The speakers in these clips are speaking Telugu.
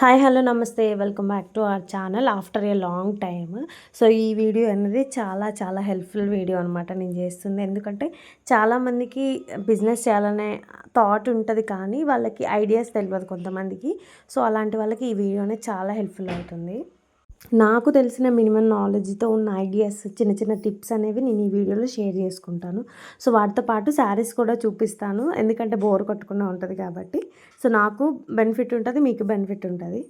హాయ్ హలో నమస్తే. Welcome back to our channel after a long time so ఈ వీడియో అనేది చాలా చాలా హెల్ప్ఫుల్ వీడియో అనమాట నేను చేస్తుంది. ఎందుకంటే చాలామందికి బిజినెస్ చేయాలనే థాట్ ఉంటుంది కానీ వాళ్ళకి ఐడియాస్ తెలియదు కొంతమందికి. సో అలాంటి వాళ్ళకి ఈ వీడియో అనేది చాలా హెల్ప్ఫుల్ అవుతుంది. నాకు తెలిసిన మినిమం నాలెడ్జ్తో ఉన్న ఐడియాస్ చిన్న చిన్న టిప్స్ అనేవి నేను ఈ వీడియోలో షేర్ చేసుకుంటాను. సో వాటితో పాటు శారీస్ కూడా చూపిస్తాను. ఎందుకంటే బోర్ కొట్టకుండా ఉంటుంది కాబట్టి. సో నాకు బెనిఫిట్ ఉంటుంది మీకు బెనిఫిట్ ఉంటుంది.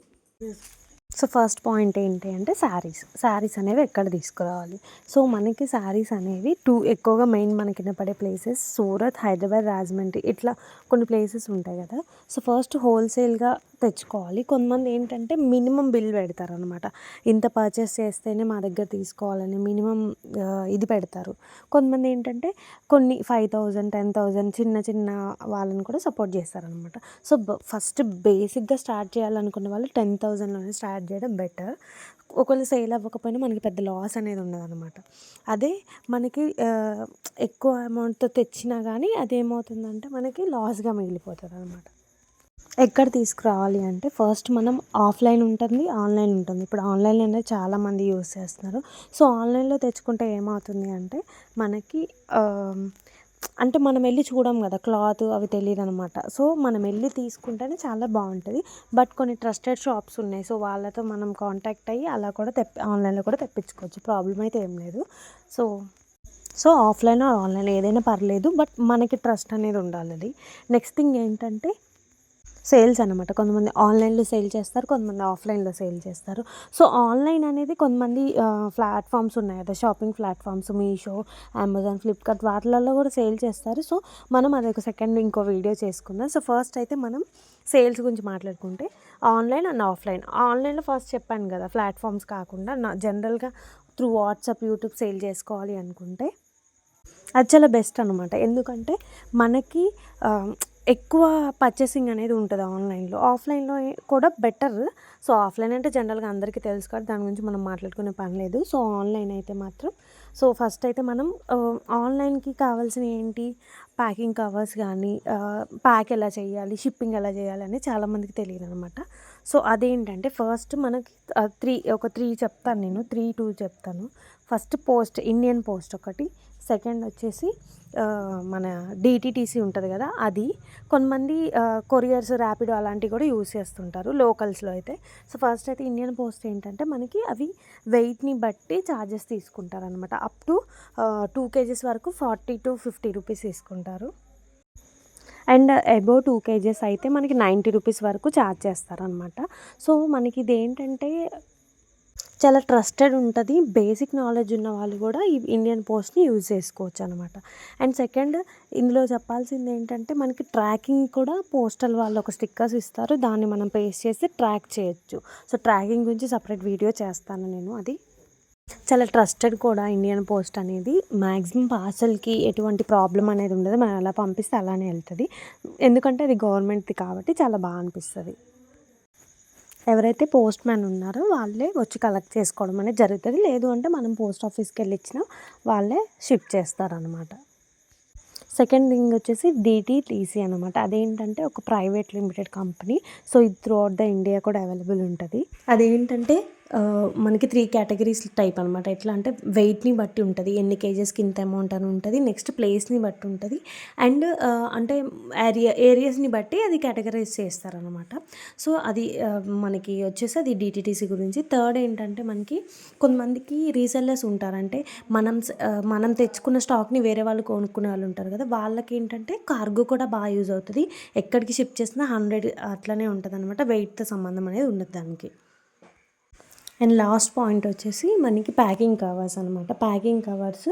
సో ఫస్ట్ పాయింట్ ఏంటి అంటే శారీస్. శారీస్ అనేవి ఎక్కడ తీసుకురావాలి? సో మనకి శారీస్ అనేవి టూ ఎక్కువగా మెయిన్ మనకి పడే ప్లేసెస్ సూరత్ హైదరాబాద్ రాజమండ్రి ఇట్లా కొన్ని ప్లేసెస్ ఉంటాయి కదా. సో ఫస్ట్ హోల్సేల్గా తెచ్చుకోవాలి. కొంతమంది ఏంటంటే మినిమం బిల్ పెడతారు అనమాట ఇంత పర్చేస్ చేస్తేనే మా దగ్గర తీసుకోవాలని మినిమం ఇది పెడతారు. కొంతమంది ఏంటంటే కొన్ని ఫైవ్ థౌజండ్ టెన్ థౌజండ్ చిన్న చిన్న వాళ్ళని కూడా సపోర్ట్ చేస్తారనమాట. సో ఫస్ట్ బేసిక్గా స్టార్ట్ చేయాలనుకున్న వాళ్ళు టెన్ థౌజండ్లోనే స్టార్ట్ చేయడం బెటర్. ఒకవేళ సేల్ అవ్వకపోయినా మనకి పెద్ద లాస్ అనేది ఉండదన్నమాట అదే మనకి ఎక్కువ అమౌంట్తో తెచ్చినా కానీ అదేమవుతుందంటే మనకి లాస్గా మిగిలిపోతుంది అనమాట ఎక్కడ తీసుకురావాలి అంటే ఫస్ట్ మనం ఆఫ్లైన్ ఉంటుంది ఆన్లైన్ ఉంటుంది. ఇప్పుడు ఆన్లైన్ అనేది చాలామంది యూస్ చేస్తున్నారు. సో ఆన్లైన్లో తెచ్చుకుంటే ఏమవుతుంది అంటే మనకి అంటే మనం వెళ్ళి చూడం కదా క్లాత్ అవి తెలియదు అనమాట సో మనం వెళ్ళి తీసుకుంటేనే చాలా బాగుంటుంది. బట్ కొన్ని ట్రస్టెడ్ షాప్స్ ఉన్నాయి. సో వాళ్ళతో మనం కాంటాక్ట్ అయ్యి అలా కూడా తెప్పి ఆన్లైన్లో కూడా తెప్పించుకోవచ్చు. ప్రాబ్లం అయితే ఏం లేదు. సో సో ఆఫ్లైన్ ఆన్లైన్ ఏదైనా పర్లేదు. బట్ మనకి ట్రస్ట్ అనేది ఉండాలి అది. నెక్స్ట్ థింగ్ ఏంటంటే సేల్స్ అనమాట కొంతమంది ఆన్లైన్లో సేల్ చేస్తారు కొంతమంది ఆఫ్లైన్లో సేల్ చేస్తారు. సో ఆన్లైన్ అనేది కొంతమంది ప్లాట్ఫామ్స్ ఉన్నాయి. కదా shopping platforms Meesho Amazon Flipkart వాటిలలో కూడా సేల్ చేస్తారు. సో మనం అది ఒక సెకండ్ ఇంకో వీడియో చేసుకుందాం. సో ఫస్ట్ అయితే మనం సేల్స్ గురించి మాట్లాడుకుంటే ఆన్లైన్ అండ్ ఆఫ్లైన్. ఆన్లైన్లో ఫస్ట్ చెప్పాను కదా ప్లాట్ఫామ్స్ కాకుండా నా జనరల్గా త్రూ వాట్సాప్ యూట్యూబ్ సేల్ చేసుకోవాలి అనుకుంటే అది చాలా బెస్ట్ అనమాట ఎందుకంటే మనకి ఎక్కువ పర్చేసింగ్ అనేది ఉంటుంది ఆన్లైన్లో. ఆఫ్లైన్లో కూడా బెటర్ సో ఆఫ్లైన్ అంటే జనరల్గా అందరికీ తెలుసు కాబట్టి దాని గురించి మనం మాట్లాడుకునే పని లేదు. సో ఆన్లైన్ అయితే మాత్రం. సో ఫస్ట్ అయితే మనం ఆన్లైన్కి కావాల్సిన ఏంటి? ప్యాకింగ్ కవర్స్ కానీ ప్యాక్ ఎలా చేయాలి? షిప్పింగ్ ఎలా చేయాలి? అని చాలామందికి తెలియదు అనమాట సో అదేంటంటే ఫస్ట్ మనకి త్రీ ఒక త్రీ చెప్తాను నేను. త్రీ టూ చెప్తాను. ఫస్ట్ పోస్ట్ ఇండియన్ పోస్ట్ ఒకటి. సెకండ్ వచ్చేసి మన డిటిటీసీ ఉంటుంది కదా అది. కొంతమంది కొరియర్స్ ర్యాపిడో అలాంటివి కూడా యూస్ చేస్తుంటారు లోకల్స్లో అయితే. సో ఫస్ట్ అయితే ఇండియన్ పోస్ట్ ఏంటంటే మనకి అవి వెయిట్ని బట్టి ఛార్జెస్ తీసుకుంటారు అనమాట అప్ టు టూ కేజెస్ వరకు ఫార్టీ టు ఫిఫ్టీ రూపీస్ తీసుకుంటారు. అండ్ అబౌవ్ టూ కేజెస్ అయితే మనకి నైంటీ రూపీస్ వరకు ఛార్జ్ చేస్తారనమాట సో మనకి ఇది ఏంటంటే చాలా ట్రస్టెడ్ ఉంటుంది. బేసిక్ నాలెడ్జ్ ఉన్న వాళ్ళు కూడా ఈ ఇండియన్ పోస్ట్ని యూజ్ చేసుకోవచ్చు అనమాట అండ్ సెకండ్ ఇందులో చెప్పాల్సింది ఏంటంటే మనకి ట్రాకింగ్ కూడా పోస్టల్ వాళ్ళు ఒక స్టిక్కర్స్ ఇస్తారు. దాన్ని మనం పేస్ట్ చేసి ట్రాక్ చేయొచ్చు. సో ట్రాకింగ్ గురించి సపరేట్ వీడియో చేస్తాను నేను అది. చాలా ట్రస్టెడ్ కూడా ఇండియన్ పోస్ట్ అనేది. మ్యాక్సిమం పార్సల్కి ఎటువంటి ప్రాబ్లం అనేది ఉండదు. మనం అలా పంపిస్తే అలానే వెళ్తుంది. ఎందుకంటే అది గవర్నమెంట్ది కాబట్టి చాలా బాగా అనిపిస్తుంది. ఎవరైతే పోస్ట్ మ్యాన్ ఉన్నారో వాళ్ళే వచ్చి కలెక్ట్ చేసుకోవడం అనేది జరుగుతుంది. లేదు అంటే మనం పోస్ట్ ఆఫీస్కి వెళ్ళి ఇచ్చిన వాళ్ళే షిఫ్ట్ చేస్తారనమాట సెకండ్ థింగ్ వచ్చేసి డిటిటీసీ అనమాట అదేంటంటే ఒక ప్రైవేట్ లిమిటెడ్ కంపెనీ. సో ఇది త్రూ అవుట్ ద ఇండియా కూడా అవైలబుల్ ఉంటుంది. అదేంటంటే మనకి త్రీ కేటగిరీస్ టైప్ అనమాట ఎట్లా అంటే వెయిట్ని బట్టి ఉంటుంది ఎన్ని కేజెస్కి ఇంత అమౌంట్ అని ఉంటుంది నెక్స్ట్ ప్లేస్ని బట్టి ఉంటుంది. అండ్ అంటే ఏరియా ఏరియాస్ని బట్టి అది కేటగరైజ్ చేస్తారనమాట సో అది మనకి వచ్చేసి అది డిటిటీసీ గురించి. థర్డ్ ఏంటంటే మనకి కొంతమందికి రీసెల్లర్స్ ఉంటారంటే మనం మనం తెచ్చుకున్న స్టాక్ని వేరే వాళ్ళు కొనుక్కునే వాళ్ళు ఉంటారు కదా. వాళ్ళకి ఏంటంటే కార్గో కూడా బాగా యూజ్ అవుతుంది. ఎక్కడికి షిప్ చేసినా హండ్రెడ్ అట్లనే ఉంటుంది అనమాట వెయిట్తో సంబంధం అనేది ఉండదు దానికి. అండ్ లాస్ట్ పాయింట్ వచ్చేసి మనకి ప్యాకింగ్ కవర్స్ అనమాట ప్యాకింగ్ కవర్స్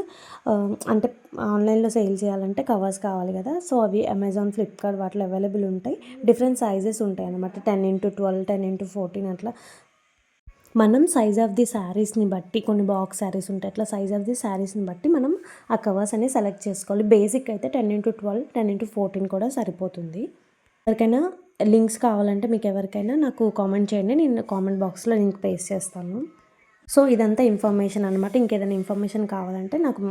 అంటే ఆన్లైన్లో సేల్ చేయాలంటే కవర్స్ కావాలి కదా. సో అవి అమెజాన్ ఫ్లిప్కార్ట్ వాటిలో అవైలబుల్ ఉంటాయి. డిఫరెంట్ సైజెస్ ఉంటాయి అనమాట ten into twelve ten into fourteen అట్లా. మనం సైజ్ ఆఫ్ ది శారీస్ని బట్టి కొన్ని బాక్స్ శారీస్ ఉంటాయి అట్లా సైజ్ ఆఫ్ ది శారీస్ని బట్టి మనం ఆ కవర్స్ అనేవి సెలెక్ట్ చేసుకోవాలి. బేసిక్ అయితే ten into twelve ten into fourteen కూడా సరిపోతుంది. ఎవరికైనా లింక్స్ కావాలంటే మీకు ఎవరికైనా నాకు కామెంట్ చేయండి. నేను కామెంట్ బాక్స్లో లింక్ పేస్ట్ చేస్తాను. సో ఇదంతా ఇన్ఫర్మేషన్ అనమాట ఇంకేదైనా ఇన్ఫర్మేషన్ కావాలంటే నాకు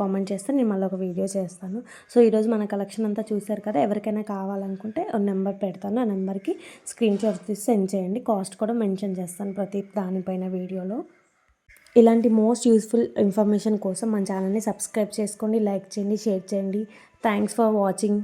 కామెంట్ చేస్తే నేను మళ్ళీ ఒక వీడియో చేస్తాను. సో ఈరోజు మన కలెక్షన్ అంతా చూశారు కదా. ఎవరికైనా కావాలనుకుంటే నెంబర్ పెడతాను. ఆ నెంబర్కి స్క్రీన్ షాట్ తీసి సెండ్ చేయండి. కాస్ట్ కూడా మెన్షన్ చేస్తాను ప్రతి దానిపైన వీడియోలో. ఇలాంటి మోస్ట్ యూస్ఫుల్ ఇన్ఫర్మేషన్ కోసం మన ఛానల్ని సబ్స్క్రైబ్ చేసుకోండి. లైక్ చేయండి షేర్ చేయండి. Thanks for watching.